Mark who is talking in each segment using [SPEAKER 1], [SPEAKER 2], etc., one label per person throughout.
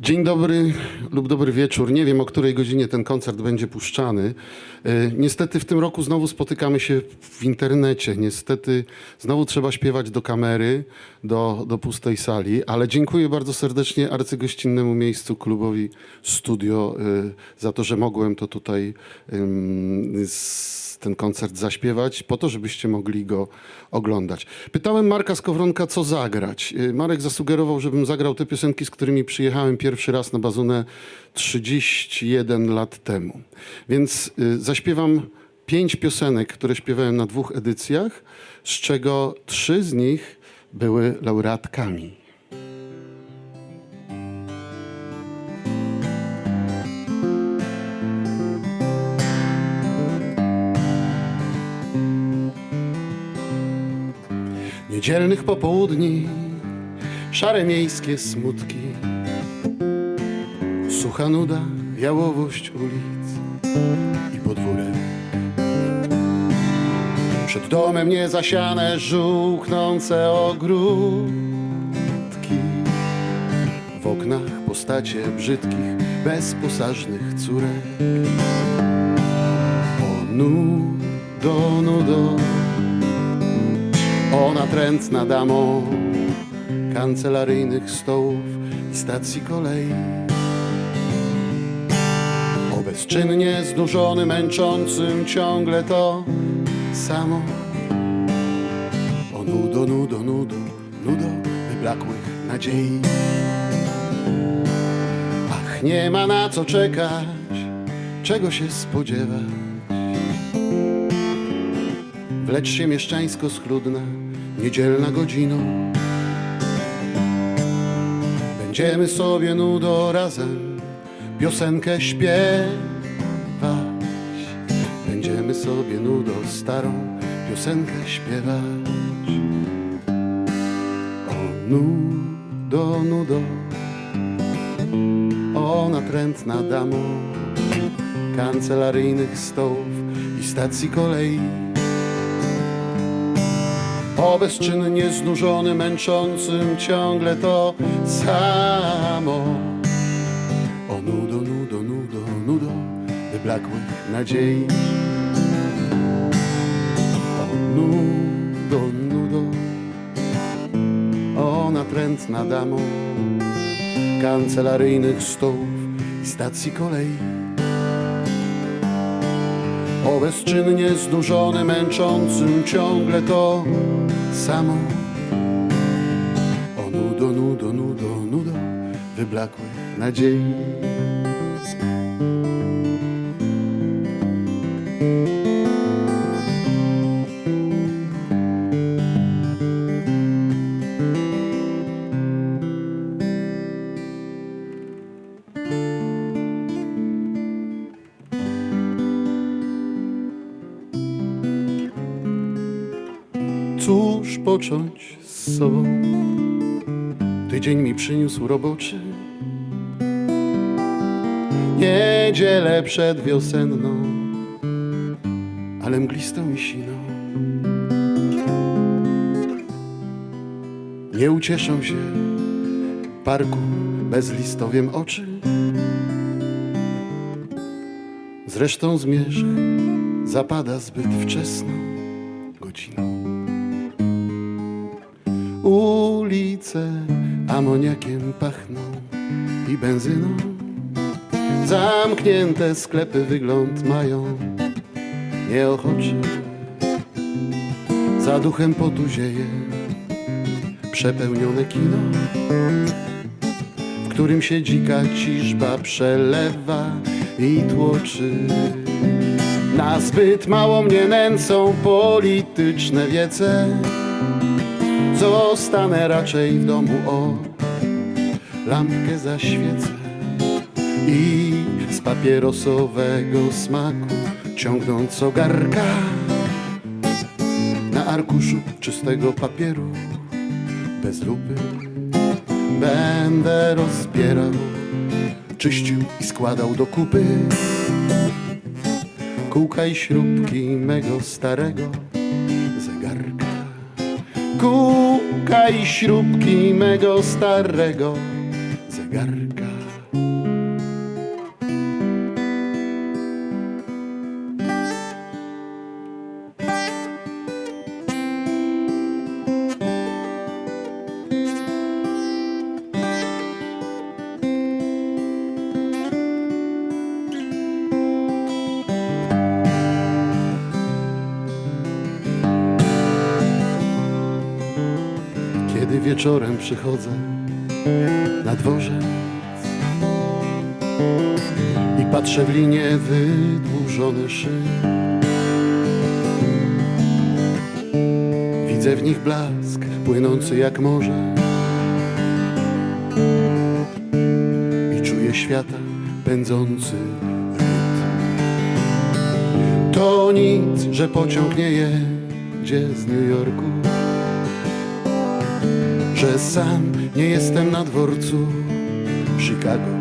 [SPEAKER 1] Dzień dobry lub dobry wieczór. Nie wiem, o której godzinie ten koncert będzie puszczany. E, Niestety w tym roku znowu spotykamy się w internecie. Niestety znowu trzeba śpiewać do kamery, do, do pustej sali, ale dziękuję bardzo serdecznie arcygościnnemu miejscu klubowi Studio e, za to, że mogłem to tutaj em, ten koncert zaśpiewać, po to, żebyście mogli go oglądać. Pytałem Marka Skowronka, co zagrać. Y, Marek zasugerował, żebym zagrał te piosenki, z którymi przyjechałem pierwszy raz na bazunę 31 lat temu. Więc y, zaśpiewam pięć piosenek, które śpiewałem na dwóch edycjach, z czego trzy z nich były laureatkami. Niedzielnych popołudni, szare miejskie smutki, sucha nuda, jałowość ulic i podwórek. Przed domem niezasiane, żółknące ogródki, w oknach postacie brzydkich, bezposażnych córek. O nudo, nudo, ona trętna damą kancelaryjnych stołów i stacji kolei. O bezczynnie znużony, męczącym ciągle to samo. O nudo, nudo, nudo, nudo wyblakłych nadziei. Ach, nie ma na co czekać, czego się spodziewać. Wlecz się mieszczańsko schludna, niedzielna godzino. Będziemy sobie nudo razem piosenkę śpiewać. Będziemy sobie nudo starą piosenkę śpiewać. O nudo, nudo, ona trętna damą kancelaryjnych stołów i stacji kolei. O bezczynnie znużony, męczącym ciągle to samo. O nudo, nudo, nudo, nudo wyblakłych nadziei. O nudo, nudo, ona trętna damą kancelaryjnych stołów i stacji kolei. O bezczynnie znużony, męczącym ciągle to samo. O nudo, nudo, nudo, nudo wyblakłych nadziei. Tydzień mi przyniósł roboczy. Niedzielę przedwiosenną, ale mglistą i siną. Nie ucieszą się parku bezlistowiem oczy. Zresztą zmierzch zapada zbyt wczesną godziną. Ulice amoniakiem pachną i benzyną. Zamknięte sklepy wygląd mają nieochoczy. Za duchem potu zieje przepełnione kino, w którym się dzika ciżba przelewa i tłoczy. Na zbyt mało mnie nęcą polityczne wiece. Zostanę raczej w domu o lampkę zaświecę i z papierosowego smaku ciągnąc ogarka na arkuszu czystego papieru bez lupy będę rozbierał, czyścił i składał do kupy kółka i śrubki mego starego zegarka. Kółka i śrubki mego starego zegarka. Wieczorem przychodzę na dworzec i patrzę w linie wydłużone szy. Widzę w nich blask płynący jak morze i czuję świata pędzący. To nic, że pociąg nie jedzie z New Yorku, że sam nie jestem na dworcu w Chicago.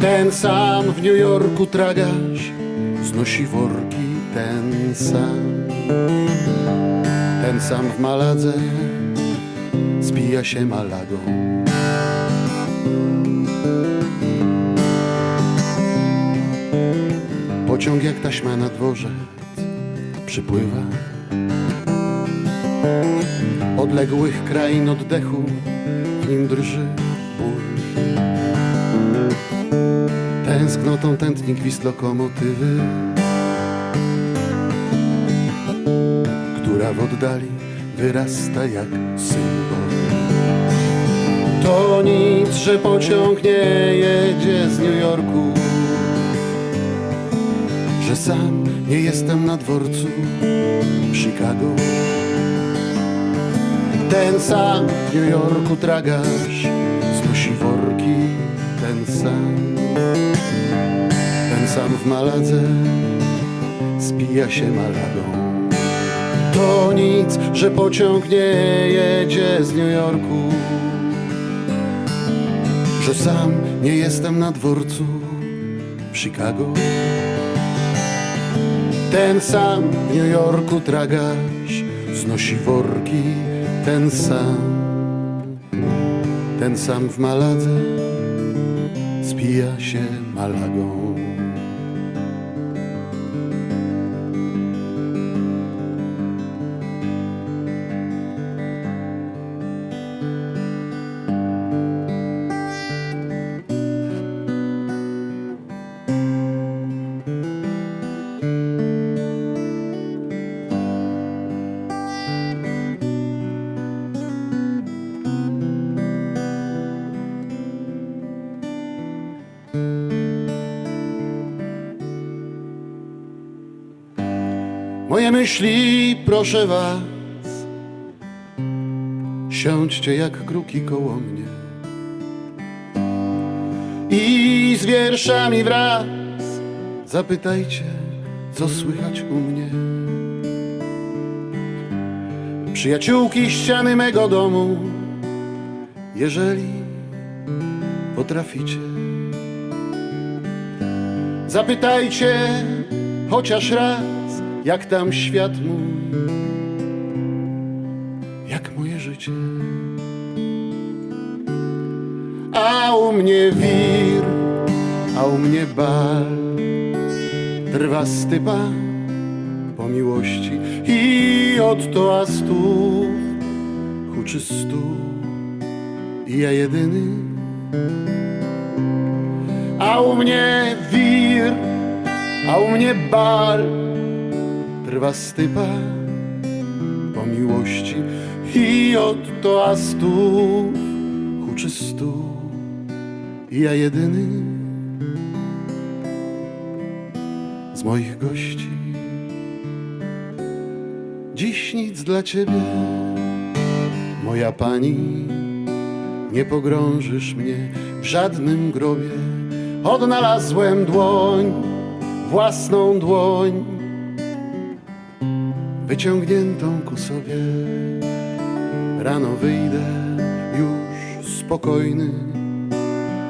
[SPEAKER 1] Ten sam w New Yorku tragarz znosi worki, ten sam. Ten sam w Maladze spija się Malagą. Pociąg jak taśma na dworzec przypływa. Odległych krain oddechu w nim drży ból. Tęsknotą tętni gwizd lokomotywy, która w oddali wyrasta jak symbol. To nic, że pociąg nie jedzie z New Yorku, że sam nie jestem na dworcu Chicago. Ten sam w New Yorku tragarz znosi worki, ten sam, ten sam w Maladze spija się Malagą. To nic, że pociąg nie jedzie z New Yorku, że sam nie jestem na dworcu w Chicago. Ten sam w New Yorku tragarz znosi worki, ten sam, ten sam w Maladze spija się Malagą. Moje myśli, proszę was, siądźcie jak kruki koło mnie i z wierszami wraz zapytajcie, co słychać u mnie. Przyjaciółki ściany mego domu, jeżeli potraficie. Zapytajcie chociaż raz, jak tam świat mój, jak moje życie. A u mnie wir, a u mnie bal, trwa stypa po miłości i od toastów huczy stół i ja jedyny. A u mnie wir, a u mnie bal, trwa stypa po miłości i od toastów huczy stół. Ja jedyny z moich gości. Dziś nic dla ciebie moja pani nie pogrążysz mnie w żadnym grobie. Odnalazłem dłoń własną dłoń wyciągniętą ku sobie. Rano wyjdę już spokojny,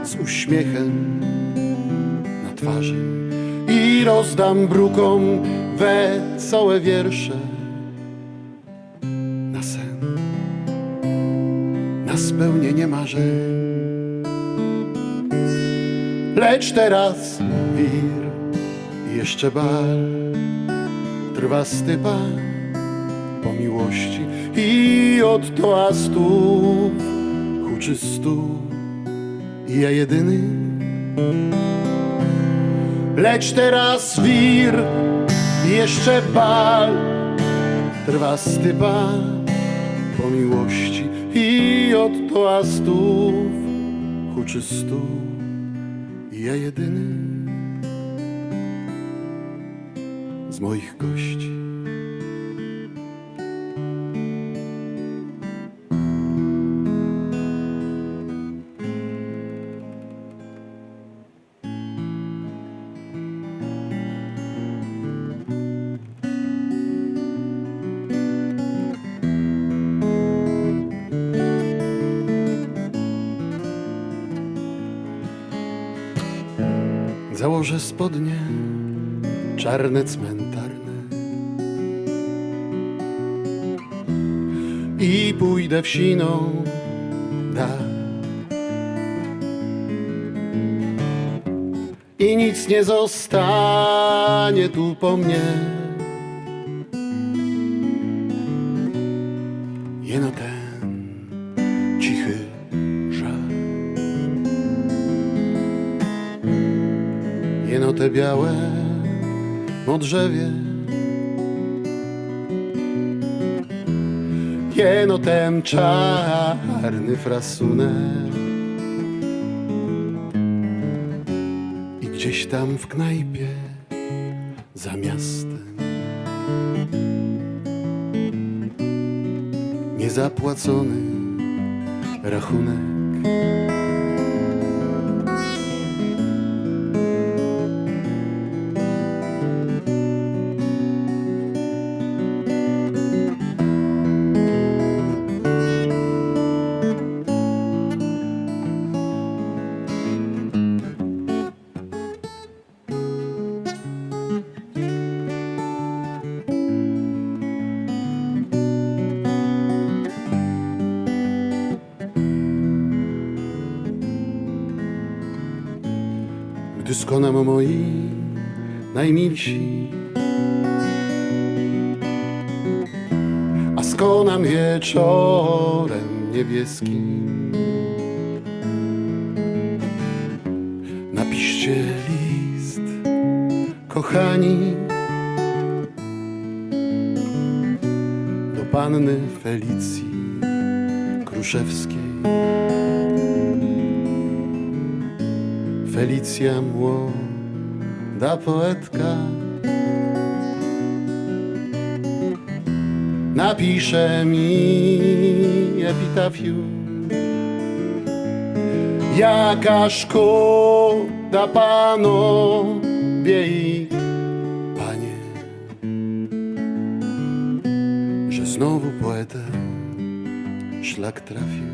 [SPEAKER 1] z uśmiechem na twarzy i rozdam brukom wesołe wiersze na sen, na spełnienie marzeń. Lecz teraz wir jeszcze bal trwa stypa po miłości i od toastów huczy stół. Ja jedyny. Lecz teraz wir jeszcze bal. Trwa stypa po miłości i od toastów huczy stół. Ja jedyny z moich gości. Założę spodnie czarne, cmentarne i pójdę w siną dal. I nic nie zostanie tu po mnie. Jeno ten cichy żal. Jeno te białe modrzewie Jeno ten czarny frasunek. I gdzieś tam w knajpie za miastem. Niezapłacony rachunek Gdy skonam moi najmilsi. A skonam wieczorem niebieskim Napiszcie list, kochani Do panny Felicji Kruszewskiej Felicja młoda poetka Napisze mi epitafium. Jaka szkoda panowie i panie Że znowu poetę szlak trafił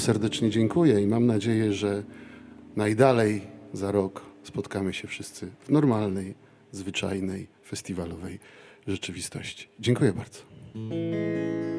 [SPEAKER 1] serdecznie dziękuję i mam nadzieję, że najdalej za rok spotkamy się wszyscy w normalnej, zwyczajnej, festiwalowej rzeczywistości. Dziękuję bardzo.